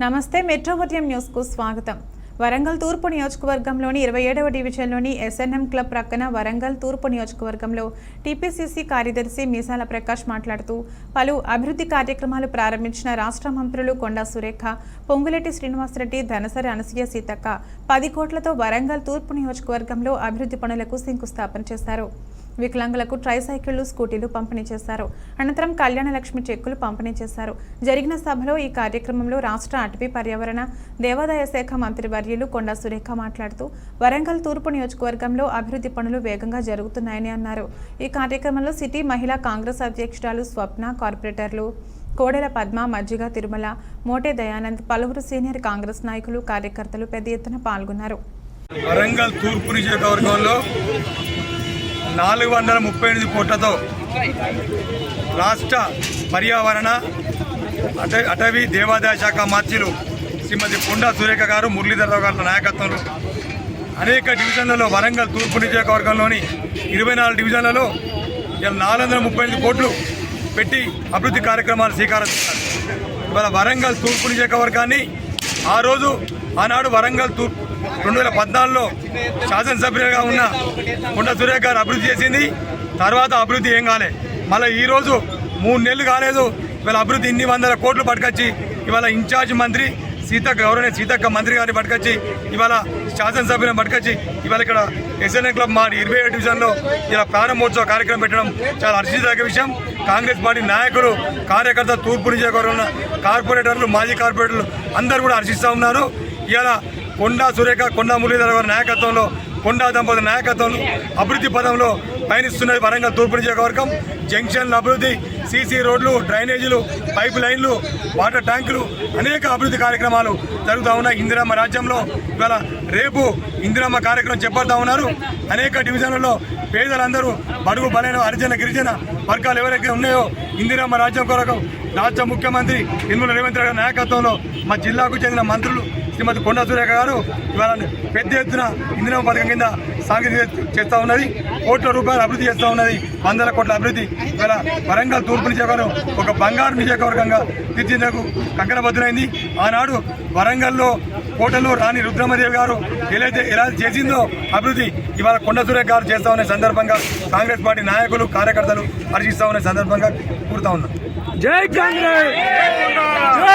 నమస్తే మెట్రోపొలియన్ న్యూస్కు స్వాగతం. వరంగల్ తూర్పు నియోజకవర్గంలోని ఇరవై ఏడవ డివిజన్లోని ఎస్ఎన్ఎం క్లబ్ ప్రక్కన వరంగల్ తూర్పు నియోజకవర్గంలో టీపీసీసీ కార్యదర్శి మీసాల ప్రకాష్ మాట్లాడుతూ పలు అభివృద్ధి కార్యక్రమాలు ప్రారంభించిన రాష్ట్ర మంత్రులు కొండా సురేఖ పొంగులెట్టి శ్రీనివాసరెడ్డి ధనసరి అనసూయ సీతక్క పది కోట్లతో వరంగల్ తూర్పు నియోజకవర్గంలో అభివృద్ధి పనులకు శంకుస్థాపన చేశారు. వికలాంగులకు ట్రైసైకిళ్ళు స్కూటీలు పంపిణీ చేశారు. అనంతరం కళ్యాణ లక్ష్మి చెక్కులు పంపిణీ చేశారు. జరిగిన సభలో ఈ కార్యక్రమంలో రాష్ట్ర అటవీ పర్యావరణ దేవాదాయ శాఖ మంత్రి వర్యులు కొండా సురేఖ మాట్లాడుతూ వరంగల్ తూర్పు నియోజకవర్గంలో అభివృద్ధి పనులు వేగంగా జరుగుతున్నాయని అన్నారు. ఈ కార్యక్రమంలో సిటీ మహిళా కాంగ్రెస్ అధ్యక్షురాలు స్వప్న కార్పొరేటర్లు కోడెల పద్మ మజ్జిగ తిరుమల మోటే దయానంద్ పలువురు సీనియర్ కాంగ్రెస్ నాయకులు కార్యకర్తలు పెద్ద ఎత్తున పాల్గొన్నారు. వరంగల్ తూర్పు నియోజకవర్గంలో నాలుగు వందల ముప్పై ఎనిమిది కోట్లతో రాష్ట్ర పర్యావరణ అట అటవీ దేవాదాయ శాఖ మంత్రులు శ్రీమతి కొండా సురేఖ గారు మురళీధరరావు గారి నాయకత్వంలో అనేక డివిజన్లలో వరంగల్ తూర్పు నియోజకవర్గంలోని ఇరవై నాలుగు డివిజన్లలో ఇలా నాలుగు వందల ముప్పై ఎనిమిది కోట్లు పెట్టి అభివృద్ధి కార్యక్రమాలు శ్రీకారం చుట్టారు. ఇవాళ వరంగల్ తూర్పు నియోజకవర్గాన్ని ఆ రోజు ఆనాడు వరంగల్ తూర్పు రెండు వేల పద్నాలుగులో శాసనసభ్యులుగా ఉన్న కొండ సురేఖ గారు అభివృద్ధి చేసింది. తర్వాత అభివృద్ధి ఏం కాలే. మళ్ళీ ఈరోజు మూడు నెలలు కాలేదు. ఇవాళ అభివృద్ధి ఇన్ని వందల కోట్లు పట్టుకొచ్చి ఇవాళ ఇన్ఛార్జ్ మంత్రి సీతక్క గౌరవ సీతక్క మంత్రి గారిని పట్టుకొచ్చి ఇవాళ శాసనసభ్యులను పట్టుకొచ్చి ఇవాళ ఇక్కడ ఎస్ఎన్ఏ క్లబ్ మా ఇరవై ఏడు డివిజన్లో ఇలా ప్రారంభోత్సవ కార్యక్రమం పెట్టడం చాలా హర్షించదగ్గ విషయం. కాంగ్రెస్ పార్టీ నాయకులు కార్యకర్త తూర్పు నియోజకవర్గం కార్పొరేటర్లు మాజీ కార్పొరేటర్లు అందరూ కూడా హర్షిస్తూ ఉన్నారు. ఇవాళ కొండా సురేఖ కొండా మురళీధర గారి నాయకత్వంలో కొండా దంపతుల నాయకత్వంలో అభివృద్ధి పదంలో పయనిస్తున్నది వరంగల్ తూర్పు నియోజకవర్గం జంక్షన్ల అభివృద్ధి సీసీ రోడ్లు డ్రైనేజీలు పైప్ లైన్లు వాటర్ ట్యాంకులు అనేక అభివృద్ధి కార్యక్రమాలు జరుగుతూ ఉన్నాయి. ఇందిరమ్మ రాజ్యంలో ఇవాళ రేపు ఇందిరామ్మ కార్యక్రమం చేపడతా ఉన్నారు. అనేక డివిజన్లలో పేదలందరూ బడుగు బలైన హరిజన గిరిజన వర్గాలు ఎవరైతే ఉన్నాయో ఇందిరామ్మ రాజ్యం కొరకు రాష్ట్ర ముఖ్యమంత్రి ఇందులో రేవంత్ రెడ్డి నాయకత్వంలో మా జిల్లాకు చెందిన మంత్రులు శ్రీమతి కొండ సురేఖ గారు ఇవాళ పెద్ద ఎత్తున ఇందిరా పథకం కింద సాంకేతిక చేస్తూ ఉన్నది. కోట్ల రూపాయలు అభివృద్ధి చేస్తూ ఉన్నది. వందల కోట్ల అభివృద్ధి. ఇవాళ వరంగల్ తూర్పు నియోజకవర్గం ఒక బంగారు నియోజకవర్గంగా తీర్చిందకు కంకణబద్దులైంది ఆనాడు వరంగల్లో కోటలో రాణి రుద్రమదేవి గారు ఏదైతే ఎలా చేసిందో అభివృద్ధి ఇవాళ కొండ సురేఖ గారు చేస్తా ఉన్న సందర్భంగా కాంగ్రెస్ పార్టీ నాయకులు కార్యకర్తలు హర్షిస్తా ఉన్న సందర్భంగా కూరుతా ఉన్నారు. జై కాంగ్రెస్